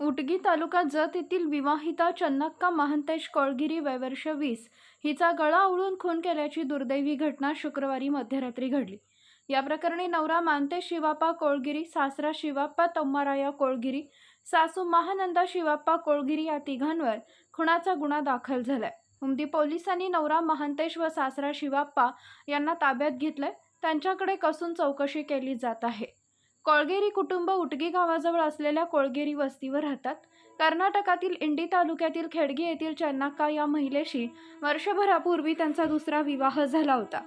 उटगी तालुका जत येथील विवाहिता चन्नक्का महंतेश कोळगिरी वयवर्ष वीस हिचा गळा आवळून खून केल्याची दुर्दैवी घटना शुक्रवारी मध्यरात्री घडली. या प्रकरणी नवरा मानते शिवाप्पा कोळगिरी सासरा शिवाप्पा तम्माराया कोळगिरी सासू महानंदा शिवाप्पा कोळगिरी या तिघांवर खुणाचा गुन्हा दाखल झालाय. उमदी पोलिसांनी नवरा महंतेश व सासरा शिवाप्पा यांना ताब्यात घेतलंय. त्यांच्याकडे कसून चौकशी केली जात आहे. कोळगेरी कुटुंब उटगी गावाजवळ असलेल्या कोळगेरी वस्तीवर राहतात. कर्नाटकातील इंडी तालुक्यातील खेडगी येथील चन्नाक्का या महिलेशी वर्षभरापूर्वी त्यांचा दुसरा विवाह झाला होता.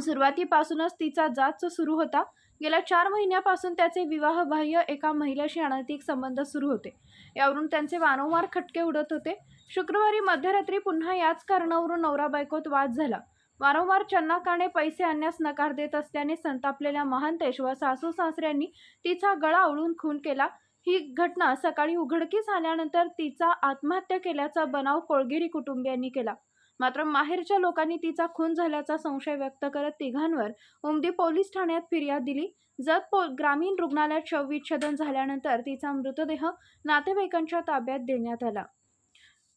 सुरुवातीपासूनच तिचा जाच सुरू होता. गेल्या चार महिन्यापासून त्याचे विवाहबाह्य एका महिलेशी अनैतिक संबंध सुरू होते. यावरून त्यांचे वारंवार खटके उडत होते. शुक्रवारी मध्यरात्री पुन्हा याच कारणावरून नवरा बायकोत वाद झाला. वारंवार चन्नाकाने पैसे आणण्यास नकार देत असल्याने संतापलेल्या महांतेश व सासू सासऱ्यांनी तिचा गळा आवळून खून केला. ही घटना सकाळी उघडकीस आल्यानंतर तिचा आत्महत्या केल्याचा बनाव कोळगिरी कुटुंबियांनी केला. मात्र माहेरच्या लोकांनी तिचा खून झाल्याचा संशय व्यक्त करत तिघांवर उमदी पोलीस ठाण्यात फिर्याद दिली. जत पो ग्रामीण रुग्णालयात शवविच्छेदन झाल्यानंतर तिचा मृतदेह नातेवाईकांच्या ताब्यात देण्यात आला.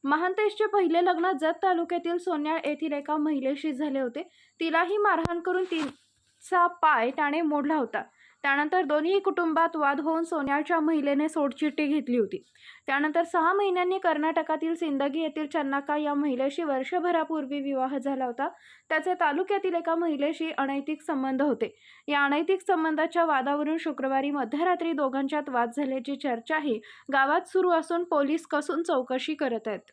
महांतेशचे पहिले लग्न जत तालुक्यातील सोन्याळ येथील एका महिलेशी झाले होते. तिलाही मारहाण करून तिचा पाय त्याने मोडला होता. त्यानंतर दोन्ही कुटुंबात वाद होऊन सोन्याच्या महिलेने सोडचिठ्ठी घेतली होती. त्यानंतर सहा महिन्यांनी कर्नाटकातील सिंदगी येथील चन्नाका या महिलेशी वर्षभरापूर्वी विवाह झाला होता. त्याचे तालुक्यातील एका महिलेशी अनैतिक संबंध होते. या अनैतिक संबंधाच्या वादावरून शुक्रवारी मध्यरात्री दोघांच्यात वाद झाल्याची चर्चाही गावात सुरू असून पोलीस कसून चौकशी करत आहेत.